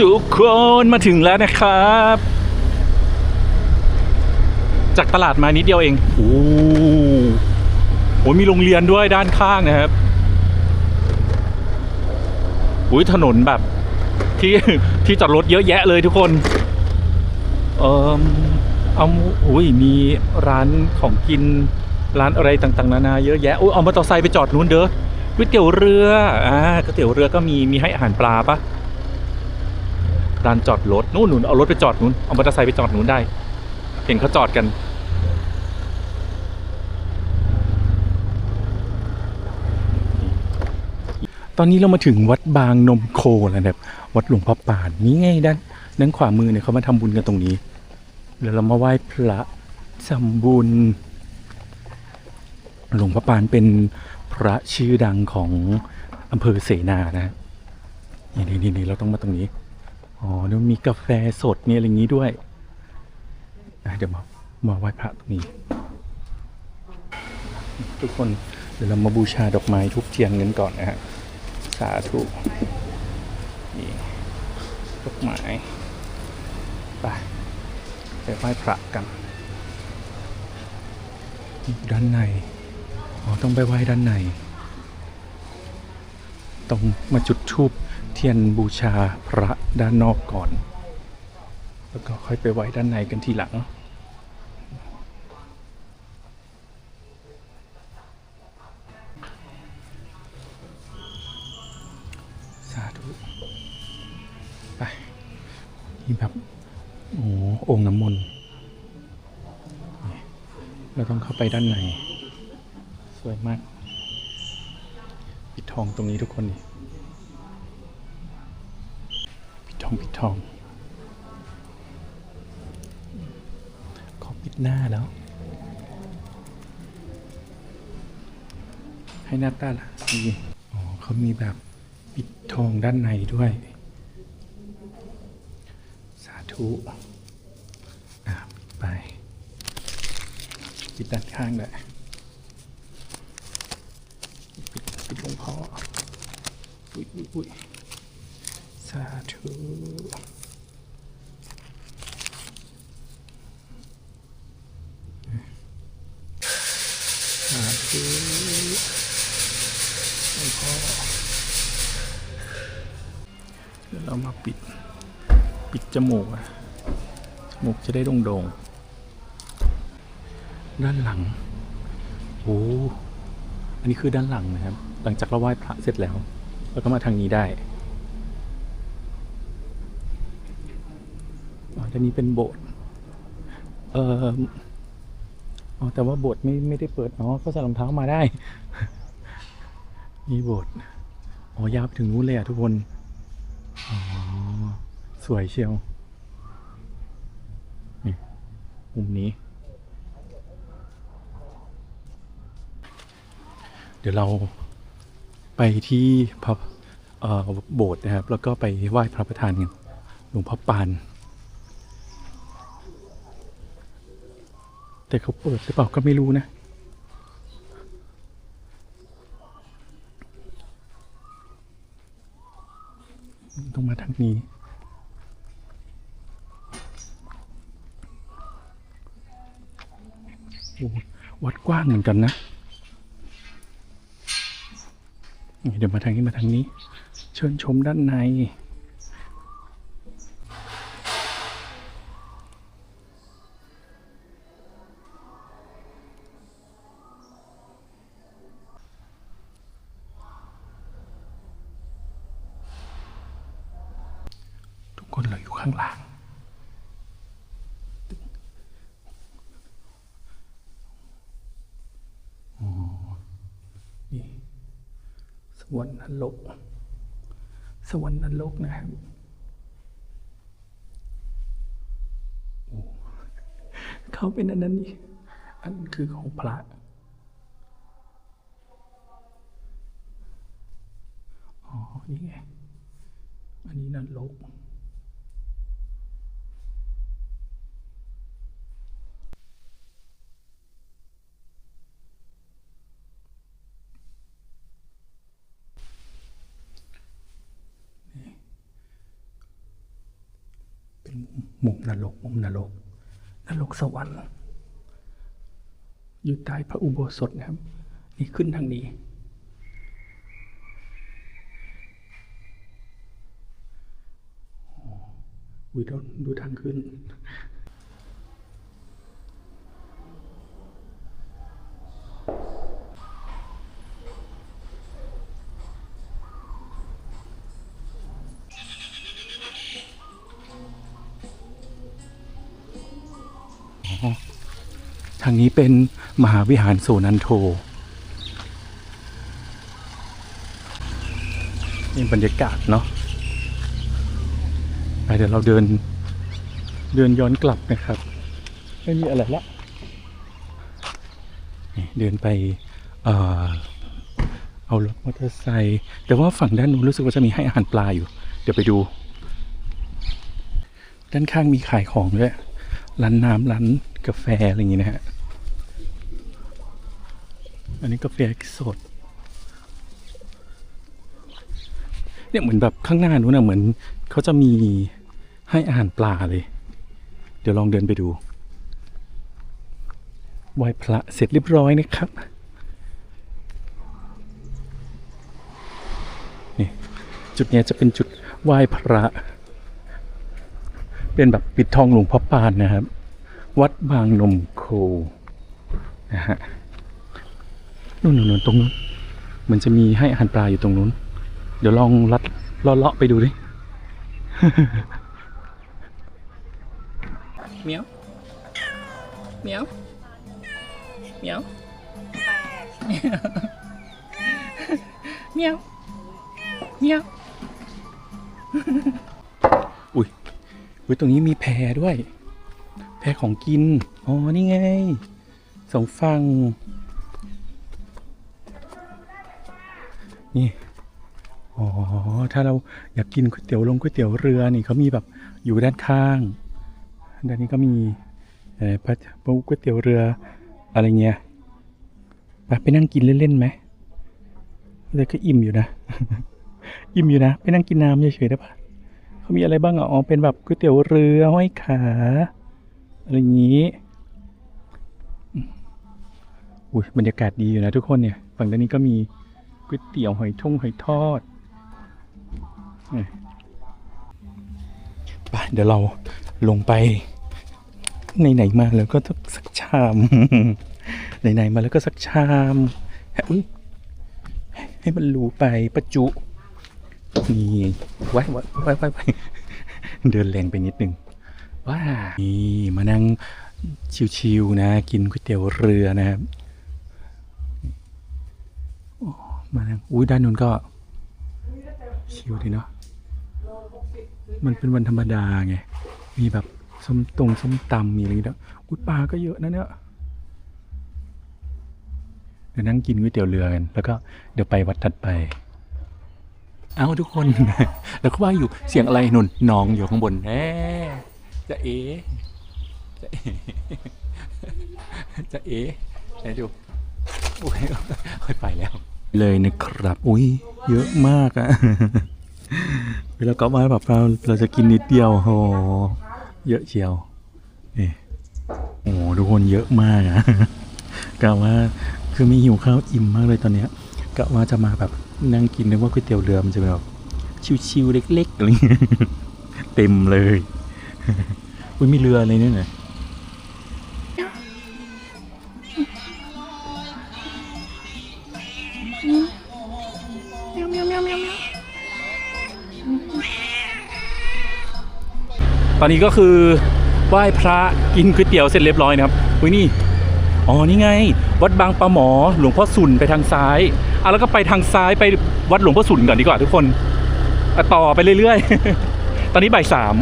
ทุกคนมาถึงแล้วนะครับ จากตลาดมานิดเดียวเองโอ้โหมีโรงเรียนด้วยด้านข้างนะครับอุ้ยถนนแบบ ที่ที่จอดรถเยอะแยะเลยทุกคนเออเอาอุ้ยมีร้านของกินร้านอะไรต่างๆ นานาเยอะแยะอุ้ยเอามอเตอร์ไซค์ไปจอดนู้นเด้อก๋วยเตี๋ยวเรืออ่าก๋วยเตี๋ยวเรือก็มีมีให้อาหารปลาปะ ร้านจอดรถนู่นนู่นเอารถไปจอดนู้นเอามอเตอร์ไซค์ไปจอดนู้นได้ เห็นเขาจอดกัน ตอนนี้เรามาถึงวัดบางนมโคแล้วนะครับวัดหลวงพ่อปานนี่ไงด้านด้านขวามือเนี่ยเขามาทำบุญกันตรงนี้เดี๋ยวเรามาไหว้พระทำบุญหลวงพ่อปานเป็นพระชื่อดังของอำเภอเสนานะนี่นี่นี่เราต้องมาตรงนี้ อ๋อเดี๋ยวมีกาแฟสดมีอะไรอย่างนี้ด้วยเดี๋ยวมามาไหว้พระตรงนี้ ทุกคนเดี๋ยวเรามาบูชาดอกไม้ทุกเทียนกันก่อนนะฮะสาธุนี่ดอกไม้ไปไปไหว้พระกันด้านในอ๋อต้องไปไหว้ด้านใน ต้องมาจุดธูป ทียนบูชาพระด้านนอกก่อน แล้วก็ค่อยไปไหว้ด้านในกันทีหลังสาธุไปนี่แบบโอ้โองค์น้ำมนต์เราต้องเข้าไปด้านใน สวยมาก ปิดทองตรงนี้ทุกคนนี่ ปิดทองปิดทอง ขอปิดหน้าแล้ว ให้หน้าตาละดีอ๋อเขามีแบบปิดทองด้านในด้วย สาธุอะไป ปิดด้านข้างด้วยปิดปิดหลวงพ่ออุ้ยอุ้ยอุ้ยาธุสาธุหลวงพ่อเดี๋ยวเรามาปิด ปิดจมูกอะจมูกจะได้โด่งๆด้านหลัง โอ้อันนี้คือด้านหลังนะครับ หลังจากเราไหว้พระเสร็จแล้ว เราก็มาทางนี้ได้ อ๋อด้านนี้เป็นโบสถ์เอออ๋อแต่ว่าโบสถ์ไม่ไม่ได้เปิดอ๋อก็ใส่รองเท้ามาได้มีโบสถ์อ๋อยาวไปถึงนู้นเลยอะทุกคนอ๋อสวยเชียวนี่มุมนี้ เดี๋ยวเราไปที่พระเอ่อโบสถ์นะครับ แล้วก็ไปไหว้พระประธานกันหลวงพ่อปาน แต่เขาเปิดหรือเปล่าก็ไม่รู้นะต้องมาทางนี้โอ้วัดกว้างเหมือนกันนะ เดี๋ยวมาทางนี้มาทางนี้ เชิญชมด้านใน คนเราอยู่ข้างล่าง นี่ สวรรค์นรก สวรรค์นรกนะครับเขาเป็นอันนั้นนี่ อันคือของพระอ๋อ นี่ไง อันนี้นรก มุมนรกมุมนรกนรกสวรรค์อยู่ใต้พระอุโบสถนะครับ นี่ขึ้นทางนี้อุ้ยดูดูทางขึ้น ทางนี้เป็นมหาวิหารโซนันโทนี่บรรยากาศเนาะไปเดี๋ยวเราเดิน เดินย้อนกลับนะครับ ไม่มีอะไรละเดินไปเอ่อเอารถมอเตอร์ไซค์แต่ว่าฝั่งด้านนู้นรู้สึกว่าจะมีให้อาหารปลาอยู่ เดี๋ยวไปดู ด้านข้างมีขายของด้วยร้านน้ำร้านกาแฟอะไรอย่างงี้นะฮะ อันนี้กาแฟสด เนี่ยเหมือนแบบข้างหน้านู้นนะเหมือนเขาจะมีให้อาหารปลาเลย เดี๋ยวลองเดินไปดูไหว้พระเสร็จเรียบร้อยนะครับ นี่ จุดนี้จะเป็นจุดไหว้พระ เป็นแบบปิดทองหลวงพ่อปานนะครับ วัดบางนมโคนะฮะ นู่นนู่นๆตรงนู้นมันจะมีให้อาหารปลาอยู่ตรงนู้น เดี๋ยวลองลัดเลาะไปดูดิเมียวเมียวเมียวเมียวเมียวอุ้ยอุ้ยตรงนี้มีแพด้วย แพของกิน อ๋อ นี่ไงสองฝั่ง นี่ อ๋อ ถ้าเราอยากกินก๋วยเตี๋ยวลงก๋วยเตี๋ยวเรือนี่เขามีแบบอยู่ด้านข้าง ด้านนี้ก็มีเอ่อพัดก๋วยเตี๋ยวเรืออะไรเงี้ยไปไปนั่งกินเล่นๆไหมเลยก็อิ่มอยู่นะ อิ่มอยู่นะ ไปนั่งกินน้ำเฉยๆได้ปะเขามีอะไรบ้างอ๋อ เป็นแบบก๋วยเตี๋ยวเรือห้อยขา อะไรอย่างนี้อุ้ยบรรยากาศดีอยู่นะทุกคนเนี่ย ฝั่งด้านนี้ก็มี ก๋วยเตี๋ยวหอยทงหอยทอดไปเดี๋ยวเราลงไปไหนๆมาแล้วก็ต้องสักชามไหนๆมาแล้วก็สักชามอุ้ยให้มันรู้ไปประจุ นี่ไว้ไว้ไว้ไว้ไว้เดินแรงไปนิดนึงว้านี่มานั่งชิวๆนะ กินก๋วยเตี๋ยวเรือนะครับโอ้ มานั่งอุ้ยด้านนู้นก็ชิวดีเนาะมันเป็นวันธรรมดาไง มีแบบส้มตรงส้มตำมีอะไรอย่างเงี้ยอุ้ยปลาก็เยอะนะเนี่ยเดี๋ยวนั่งกินก๋วยเตี๋ยวเรือกัน แล้วก็เดี๋ยวไปวัดถัดไป เอาทุกคน แล้วก็ว่าอยู่เสียงอะไรนุ่นน้องอยู่ข้างบนแหมจะเอจะเอจะเอไหนดูโอ้ยค่อยไปแล้ว เลยนะครับ อุ้ยเยอะมากอะเวลาก็มาแบบเราเราจะกินนิดเดียวโหเยอะเชียวนี่โอ้โหทุกคนเยอะมากอะกะว่าคือมีหิวข้าวอิ่มมากเลยตอนเนี้ยกะว่าจะมาแบบนั่งกินนึกว่าก๋วยเตี๋ยวเรือมันจะแบบชิวๆเล็กๆอะไรเงี้ยเต็มเลยอุ้ยมีเรืออะไรเนี่ยนะ อนนี้ก็คือไหว้พระกินก๋วยเตี๋ยวเสร็จเรียบร้อยนะครับอุ้ยนี่อ๋อนี่ไง วัดบางปะหมอหลวงพ่อสุนไปทางซ้ายอะแล้วก็ไปทางซ้ายไปวัดหลวงพ่อสุนก่อนดีกว่าทุกคนต่อไปเรื่อยๆ ตอนนี้บ่ายสาม